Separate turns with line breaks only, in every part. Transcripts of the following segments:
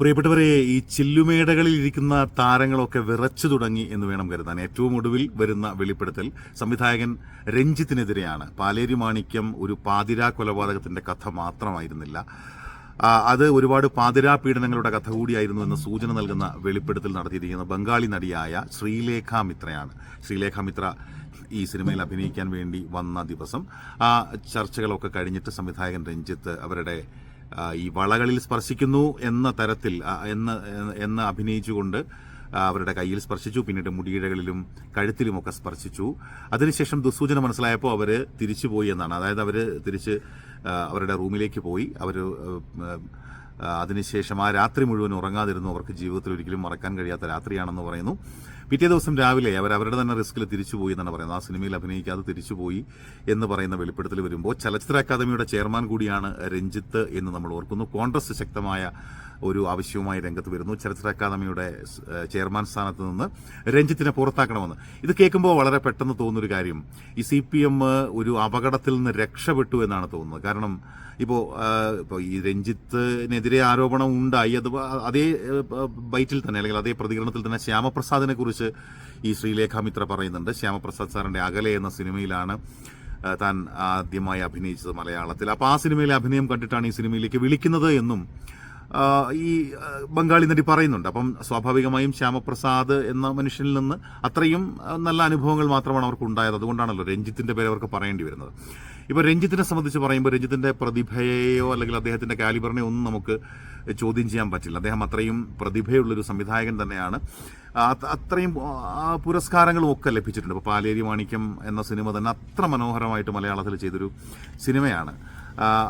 പ്രിയപ്പെട്ടവരെ ഈ ചില്ലുമേടകളിൽ ഇരിക്കുന്ന താരങ്ങളൊക്കെ വിറച്ചു തുടങ്ങി എന്ന് വേണം കരുതാൻ. ഏറ്റവും ഒടുവിൽ വരുന്ന വെളിപ്പെടുത്തൽ സംവിധായകൻ രഞ്ജിത്തിനെതിരെയാണ്. പാലേരി മാണിക്യം ഒരു പാതിരാ കൊലപാതകത്തിന്റെ കഥ മാത്രമായിരുന്നില്ല. അത് ഒരുപാട് പാതിരാ പീഡനങ്ങളുടെ കഥ കൂടിയായിരുന്നു എന്ന സൂചന നൽകുന്ന വെളിപ്പെടുത്തൽ നടത്തിയിരിക്കുന്ന ബംഗാളി നടിയായ ശ്രീലേഖ മിത്രയാണ്. ശ്രീലേഖ മിത്ര ഈ സിനിമയിൽ അഭിനയിക്കാൻ വേണ്ടി വന്ന ദിവസം. ആ ചർച്ചകളൊക്കെ കഴിഞ്ഞിട്ട് സംവിധായകൻ രഞ്ജിത്ത് അവരുടെ ഈ വളകളിൽ സ്പർശിക്കുന്നു എന്ന തരത്തിൽ എന്ന് എന്ന് അഭിനയിച്ചുകൊണ്ട് അവരുടെ കയ്യിൽ സ്പർശിച്ചു പിന്നീട് മുടിയിഴകളിലും കഴുത്തിലും ഒക്കെ സ്പർശിച്ചു. അതിനുശേഷം ദുസൂചന മനസ്സിലായപ്പോൾ അവർ തിരിച്ചുപോയി എന്നാണ്. അതായത് അവർ തിരിച്ച് അവരുടെ റൂമിലേക്ക് പോയി. അവർ അതിനുശേഷം ആ രാത്രി മുഴുവൻ ഉറങ്ങാതിരുന്നു. അവർക്ക് ജീവിതത്തിൽ ഒരിക്കലും മറക്കാൻ കഴിയാത്ത രാത്രിയാണെന്ന് പറയുന്നു. പിറ്റേ ദിവസം രാവിലെ അവർ അവരുടെ തന്നെ റിസ്കിൽ തിരിച്ചുപോയി എന്നാണ് പറയുന്നത്. ആ സിനിമയിൽ അഭിനയിക്കാതെ തിരിച്ചുപോയി എന്ന് പറയുന്ന വെളിപ്പെടുത്തൽ വരുമ്പോൾ ചലച്ചിത്ര അക്കാദമിയുടെ ചെയർമാൻ കൂടിയാണ് രഞ്ജിത്ത് എന്ന് നമ്മൾ ഓർക്കുന്നു. കോൺഗ്രസ് ശക്തമായ ഒരു ആവശ്യവുമായി രംഗത്ത് വരുന്നു. ചലച്ചിത്ര അക്കാദമിയുടെ ചെയർമാൻ സ്ഥാനത്ത് നിന്ന് രഞ്ജിത്തിനെ പുറത്താക്കണമെന്ന്. ഇത് കേൾക്കുമ്പോൾ വളരെ പെട്ടെന്ന് തോന്നുന്നൊരു കാര്യം. ഈ സി പി എം ഒരു അപകടത്തിൽ നിന്ന് രക്ഷപ്പെട്ടു എന്നാണ് തോന്നുന്നത്. കാരണം ഇപ്പോൾ ഇപ്പോൾ ഈ രഞ്ജിത്തിനെതിരെ ആരോപണം ഉണ്ടായി. അത് അതേ ബൈറ്റിൽ തന്നെ അല്ലെങ്കിൽ അതേ പ്രതികരണത്തിൽ തന്നെ ശ്യാമപ്രസാദിനെ കുറിച്ച് ഈ ശ്രീലേഖ മിത്ര പറയുന്നുണ്ട്. ശ്യാമപ്രസാദ് സാറിന്റെ അകലെ എന്ന സിനിമയിലാണ് താൻ ആദ്യമായി അഭിനയിച്ചത് മലയാളത്തിൽ. അപ്പോൾ ആ സിനിമയിലെ അഭിനയം കണ്ടിട്ടാണ് ഈ സിനിമയിലേക്ക് വിളിക്കുന്നത് എന്നും ഈ ബംഗാളി നടി പറയുന്നുണ്ട്. അപ്പം സ്വാഭാവികമായും ശ്യാമപ്രസാദ് എന്ന മനുഷ്യനിൽ നിന്ന് അത്രയും നല്ല അനുഭവങ്ങൾ മാത്രമാണ് അവർക്ക് ഉണ്ടായത് അതുകൊണ്ടാണല്ലോ രഞ്ജിത്തിന്റെ പേര് അവർക്ക് പറയേണ്ടി വരുന്നത്. ഇപ്പോൾ രഞ്ജിത്തിനെ സംബന്ധിച്ച് പറയുമ്പോൾ രഞ്ജിത്തിന്റെ പ്രതിഭയെയോ അല്ലെങ്കിൽ അദ്ദേഹത്തിന്റെ കാലിബറിനെയോ ഒന്നും നമുക്ക് ചോദ്യം ചെയ്യാൻ പറ്റില്ല. അദ്ദേഹം അത്രയും പ്രതിഭയുള്ളൊരു സംവിധായകൻ തന്നെയാണ്. അത്രയും പുരസ്കാരങ്ങളും ഒക്കെ ലഭിച്ചിട്ടുണ്ട്. ഇപ്പോൾ പാലേരി മാണിക്യം എന്ന സിനിമ തന്നെ അത്ര മനോഹരമായിട്ട് മലയാളത്തിൽ ചെയ്തൊരു സിനിമയാണ്.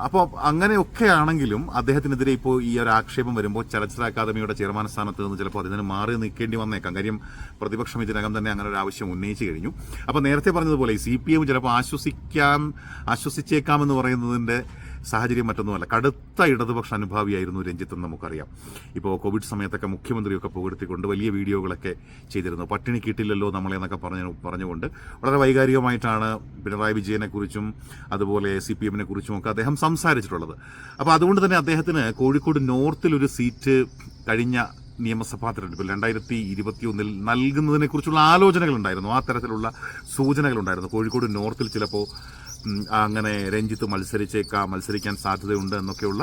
അപ്പോൾ അങ്ങനെയൊക്കെ ആണെങ്കിലും അദ്ദേഹത്തിനെതിരെ ഇപ്പോൾ ഈ ഒരു ആക്ഷേപം വരുമ്പോൾ ചലച്ചിത്ര അക്കാദമിയുടെ ചെയർമാൻ സ്ഥാനത്ത് നിന്ന് ചിലപ്പോൾ അതിന് മാറി നിൽക്കേണ്ടി വന്നേക്കാം. കാര്യം പ്രതിപക്ഷം ഇതിനകം തന്നെ അങ്ങനെ ഒരു ആവശ്യം ഉന്നയിച്ചു കഴിഞ്ഞു. അപ്പോൾ നേരത്തെ പറഞ്ഞതുപോലെ സി പി എം ചിലപ്പോൾ ആശ്വസിക്കാം ആശ്വസിച്ചേക്കാമെന്ന് പറയുന്നതിന്റെ സാഹചര്യം മറ്റൊന്നുമല്ല. കടുത്ത ഇടതുപക്ഷ അനുഭാവിയായിരുന്നു രഞ്ജിത്ത് നമുക്കറിയാം. ഇപ്പോൾ കോവിഡ് സമയത്തൊക്കെ മുഖ്യമന്ത്രിയൊക്കെ പുകഴ്ത്തിക്കൊണ്ട് വലിയ വീഡിയോകളൊക്കെ ചെയ്തിരുന്നു. പട്ടിണി കിട്ടില്ലല്ലോ നമ്മളെ എന്നൊക്കെ പറഞ്ഞു പറഞ്ഞുകൊണ്ട് വളരെ വൈകാരികമായിട്ടാണ് പിണറായി വിജയനെക്കുറിച്ചും അതുപോലെ സി പി എമ്മിനെ കുറിച്ചും ഒക്കെ അദ്ദേഹം സംസാരിച്ചിട്ടുള്ളത്. അപ്പോൾ അതുകൊണ്ട് തന്നെ അദ്ദേഹത്തിന് കോഴിക്കോട് നോർത്തിലൊരു സീറ്റ് കഴിഞ്ഞ നിയമസഭാ തെരഞ്ഞെടുപ്പിൽ രണ്ടായിരത്തി ഇരുപത്തിയൊന്നിൽ ഒന്നിൽ നൽകുന്നതിനെക്കുറിച്ചുള്ള ആലോചനകളുണ്ടായിരുന്നു. ആ തരത്തിലുള്ള സൂചനകളുണ്ടായിരുന്നു. കോഴിക്കോട് നോർത്തിൽ ചിലപ്പോൾ അങ്ങനെ രഞ്ജിത്ത് മത്സരിച്ചേക്കാം മത്സരിക്കാൻ സാധ്യതയുണ്ട് എന്നൊക്കെയുള്ള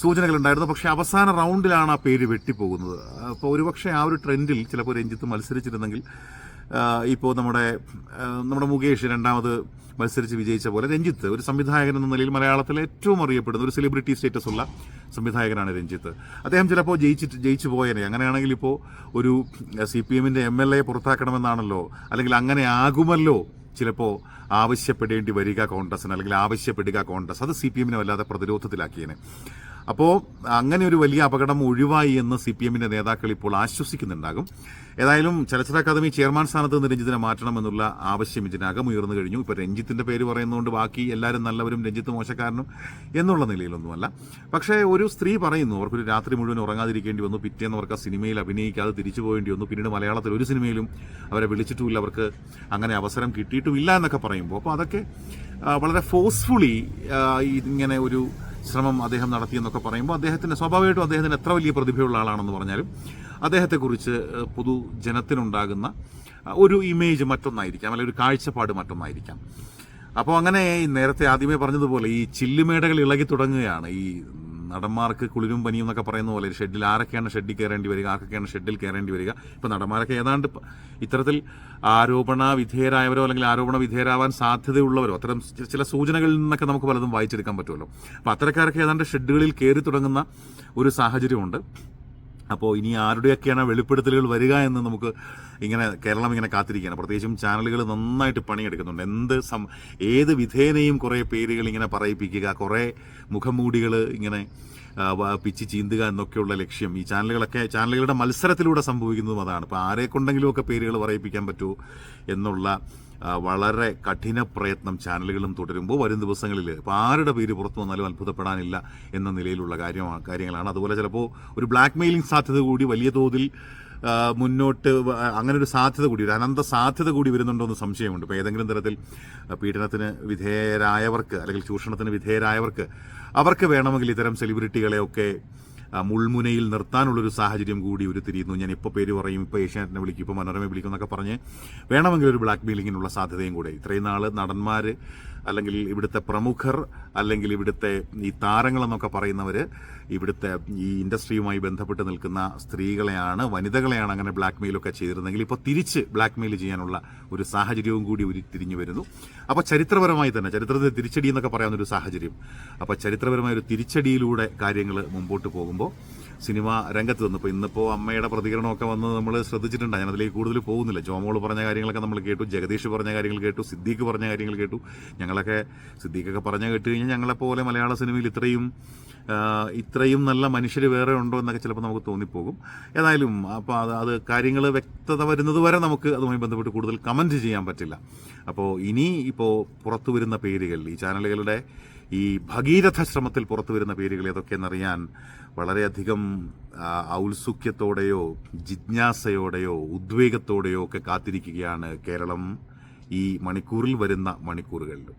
സൂചനകളുണ്ടായിരുന്നു. പക്ഷേ അവസാന റൗണ്ടിലാണ് ആ പേര് വെട്ടിപ്പോകുന്നത്. അപ്പോൾ ഒരുപക്ഷെ ആ ഒരു ട്രെൻഡിൽ ചിലപ്പോൾ രഞ്ജിത്ത് മത്സരിച്ചിരുന്നെങ്കിൽ ഇപ്പോൾ നമ്മുടെ നമ്മുടെ മുകേഷ് രണ്ടാമത് മത്സരിച്ച് വിജയിച്ച പോലെ രഞ്ജിത്ത് ഒരു സംവിധായകൻ എന്ന നിലയിൽ മലയാളത്തിൽ ഏറ്റവും അറിയപ്പെടുന്ന ഒരു സെലിബ്രിറ്റി സ്റ്റേറ്റസ് ഉള്ള സംവിധായകനാണ് രഞ്ജിത്ത്. അദ്ദേഹം ചിലപ്പോൾ ജയിച്ചിട്ട് ജയിച്ചു പോയനെ. അങ്ങനെയാണെങ്കിൽ ഇപ്പോൾ ഒരു സി പി എമ്മിന്റെ എം എൽ എ പുറത്താക്കണമെന്നാണല്ലോ അല്ലെങ്കിൽ അങ്ങനെ ആകുമല്ലോ ചിലപ്പോൾ ആവശ്യപ്പെടേണ്ടി വരിക കോൺഗ്രസിന് അല്ലെങ്കിൽ ആവശ്യപ്പെടുക കോൺഗ്രസ്. അത് സി പി എമ്മിനെ വല്ലാതെ പ്രതിരോധത്തിലാക്കിയേനെ. അപ്പോൾ അങ്ങനെ ഒരു വലിയ അപകടം ഒഴിവായി എന്ന് സി പി എമ്മിന്റെ നേതാക്കൾ ഇപ്പോൾ ആശ്വസിക്കുന്നുണ്ടാകും. ഏതായാലും ചലച്ചിത്ര അക്കാദമി ചെയർമാൻ സ്ഥാനത്ത് നിന്ന് രഞ്ജിത്തിനെ മാറ്റണമെന്നുള്ള ആവശ്യം ഇതിനകം ഉയർന്നു കഴിഞ്ഞു. ഇപ്പോൾ രഞ്ജിത്തിന്റെ പേര് പറയുന്നതുകൊണ്ട് ബാക്കി എല്ലാവരും നല്ലവരും രഞ്ജിത്ത് മോശക്കാരനും എന്നുള്ള നിലയിലൊന്നുമല്ല. പക്ഷേ ഒരു സ്ത്രീ പറയുന്നു അവർക്കൊരു രാത്രി മുഴുവൻ ഉറങ്ങാതിരിക്കേണ്ടി വന്നു. പിറ്റേന്ന് അവർക്ക് ആ സിനിമയിൽ അഭിനയിക്കാതെ തിരിച്ചു പോകേണ്ടി വന്നു. പിന്നീട് മലയാളത്തിൽ ഒരു സിനിമയിലും അവരെ വിളിച്ചിട്ടുമില്ല. അവർക്ക് അങ്ങനെ അവസരം കിട്ടിയിട്ടുമില്ല എന്നൊക്കെ പറയുമ്പോൾ അപ്പോൾ അതൊക്കെ വളരെ ഫോഴ്സ്ഫുള്ളി ഇങ്ങനെ ഒരു ശ്രമം അദ്ദേഹം നടത്തിയെന്നൊക്കെ പറയുമ്പോൾ അദ്ദേഹത്തിന് സ്വാഭാവികമായിട്ടും അദ്ദേഹത്തിന് എത്ര വലിയ പ്രതിഭയുള്ള ആളാണെന്ന് പറഞ്ഞാലും അദ്ദേഹത്തെക്കുറിച്ച് പൊതു പൊതുജനത്തിനുണ്ടാകുന്ന ഒരു ഇമേജ് മറ്റൊന്നായിരിക്കാം അല്ലെങ്കിൽ ഒരു കാഴ്ചപ്പാട് മറ്റൊന്നായിരിക്കാം. അപ്പോൾ അങ്ങനെ നേരത്തെ ആദ്യമേ പറഞ്ഞതുപോലെ ഈ ചില്ലുമേടകൾ ഇളകി തുടങ്ങുകയാണ് ഈ നടന്മാർക്ക് കുളിരും പനിയും എന്നൊക്കെ പറയുന്ന പോലെ ഷെഡിൽ ആരൊക്കെയാണ് ഷെഡിൽ കയറേണ്ടി വരിക ആർക്കൊക്കെയാണ് ഷെഡിൽ കയറേണ്ടി വരിക? ഇപ്പം നടന്മാരൊക്കെ ഏതാണ്ട് ഇത്തരത്തിൽ ആരോപണ വിധേയരായവരോ അല്ലെങ്കിൽ ആരോപണ വിധേയരാവാൻ സാധ്യതയുള്ളവരോ അത്തരം ചില സൂചനകളിൽ നിന്നൊക്കെ നമുക്ക് പലതും വായിച്ചെടുക്കാൻ പറ്റുമല്ലോ. അപ്പോൾ അത്തരക്കാരൊക്കെ ഏതാണ്ട് ഷെഡുകളിൽ കയറി തുടങ്ങുന്ന ഒരു സാഹചര്യമുണ്ട്. അപ്പോൾ ഇനി ആരുടെയൊക്കെയാണ് വെളിപ്പെടുത്തലുകൾ വരിക എന്ന് നമുക്ക് ഇങ്ങനെ കേരളം ഇങ്ങനെ കാത്തിരിക്കുകയാണ്. പ്രത്യേകിച്ചും ചാനലുകൾ നന്നായിട്ട് പണിയെടുക്കുന്നുണ്ട്. എന്ത് സം ഏത് വിധേനയും കുറേ പേരുകൾ ഇങ്ങനെ പറയിപ്പിക്കുക കുറേ മുഖംമൂടികൾ ഇങ്ങനെ പിച്ചി ചീന്തുക എന്നൊക്കെയുള്ള ലക്ഷ്യം. ഈ ചാനലുകളൊക്കെ ചാനലുകളുടെ മത്സരത്തിലൂടെ സംഭവിക്കുന്നതും അതാണ്. ഇപ്പോൾ ആരെ കൊണ്ടെങ്കിലുമൊക്കെ പേരുകൾ പറയിപ്പിക്കാൻ പറ്റുമോ എന്നുള്ള വളരെ കഠിന പ്രയത്നം ചാനലുകളും തുടരുമ്പോൾ വരും ദിവസങ്ങളിൽ ഇപ്പോൾ ആരുടെ പേര് പുറത്തു വന്നാലും അത്ഭുതപ്പെടാനില്ല എന്ന നിലയിലുള്ള കാര്യമാണ് കാര്യങ്ങളാണ്. അതുപോലെ ചിലപ്പോൾ ഒരു ബ്ലാക്ക് മെയിലിംഗ് സാധ്യത കൂടി വലിയ തോതിൽ മുന്നോട്ട് അങ്ങനെ ഒരു സാധ്യത കൂടി ഒരു അനന്ത സാധ്യത കൂടി വരുന്നുണ്ടോ എന്ന് സംശയമുണ്ട്. ഇപ്പോൾ ഏതെങ്കിലും തരത്തിൽ പീഡനത്തിന് വിധേയരായവർക്ക് അല്ലെങ്കിൽ ചൂഷണത്തിന് വിധേയരായവർക്ക് അവർക്ക് വേണമെങ്കിൽ ഇത്തരം സെലിബ്രിറ്റികളെയൊക്കെ മുൾമുനയിൽ നിർത്താനുള്ളൊരു സാഹചര്യം കൂടി ഉരുത്തിരിയുന്നു. ഞാൻ ഇപ്പോൾ പേര് പറയും ഇപ്പോൾ ഏഷ്യാനെറ്റിനെ വിളിക്കും ഇപ്പോൾ മനോരമ വിളിക്കും എന്നൊക്കെ പറഞ്ഞ് വേണമെങ്കിൽ ഒരു ബ്ലാക്ക് മെയിലിങ്ങിനുള്ള സാധ്യതയും കൂടെ. ഇത്രയും നാൾ നടന്മാർ അല്ലെങ്കിൽ ഇവിടുത്തെ പ്രമുഖർ അല്ലെങ്കിൽ ഇവിടുത്തെ ഈ താരങ്ങളെന്നൊക്കെ പറയുന്നവർ ഇവിടുത്തെ ഈ ഇൻഡസ്ട്രിയുമായി ബന്ധപ്പെട്ട് നിൽക്കുന്ന സ്ത്രീകളെയാണ് വനിതകളെയാണ് അങ്ങനെ ബ്ലാക്ക് മെയിലൊക്കെ ചെയ്തിരുന്നെങ്കിൽ ഇപ്പോൾ തിരിച്ച് ബ്ലാക്ക് മെയിൽ ചെയ്യാനുള്ള ഒരു സാഹചര്യവും കൂടി തിരിഞ്ഞു വരുന്നു. അപ്പോൾ ചരിത്രപരമായി തന്നെ ചരിത്രത്തെ തിരിച്ചടി എന്നൊക്കെ പറയാവുന്ന ഒരു സാഹചര്യം. അപ്പോൾ ചരിത്രപരമായ ഒരു തിരിച്ചടിയിലൂടെ കാര്യങ്ങൾ മുമ്പോട്ട് പോകുമ്പോൾ സിനിമ രംഗത്ത് വന്നു ഇപ്പോൾ ഇന്നിപ്പോൾ അമ്മയുടെ പ്രതികരണമൊക്കെ വന്ന് നമ്മൾ ശ്രദ്ധിച്ചിട്ടുണ്ട്. ഞാൻ അതിലേക്ക് കൂടുതൽ പോകുന്നില്ല. ജോമോൾ പറഞ്ഞ കാര്യങ്ങളൊക്കെ നമ്മൾ കേട്ടു. ജഗദീഷ് പറഞ്ഞ കാര്യങ്ങൾ കേട്ടു. സിദ്ദീഖ് പറഞ്ഞ കാര്യങ്ങൾ കേട്ടു. ഞങ്ങളൊക്കെ സിദ്ദീഖൊക്കെ പറഞ്ഞ കേട്ട് കഴിഞ്ഞാൽ ഞങ്ങളെപ്പോലെ മലയാള സിനിമയിൽ ഇത്രയും ഇത്രയും നല്ല മനുഷ്യർ വേറെ ഉണ്ടോ എന്നൊക്കെ ചിലപ്പോൾ നമുക്ക് തോന്നിപ്പോകും. ഏതായാലും അപ്പോൾ അത് അത് കാര്യങ്ങൾ വ്യക്തത വരുന്നത് വരെ നമുക്ക് അതുമായി ബന്ധപ്പെട്ട് കൂടുതൽ കമന്റ് ചെയ്യാൻ പറ്റില്ല. അപ്പോൾ ഇനി ഇപ്പോൾ പുറത്തു വരുന്ന പേരുകൾ ഈ ചാനലുകളുടെ ഈ ഭഗീരഥ ശ്രമത്തിൽ പുറത്തു വരുന്ന പേരുകൾ ഏതൊക്കെയെന്നറിയാൻ വളരെയധികം ഔത്സുഖ്യത്തോടെയോ ജിജ്ഞാസയോടെയോ ഉദ്വേഗത്തോടെയോ ഒക്കെ കാത്തിരിക്കുകയാണ് കേരളം ഈ മണിക്കൂറിൽ വരുന്ന മണിക്കൂറുകളിൽ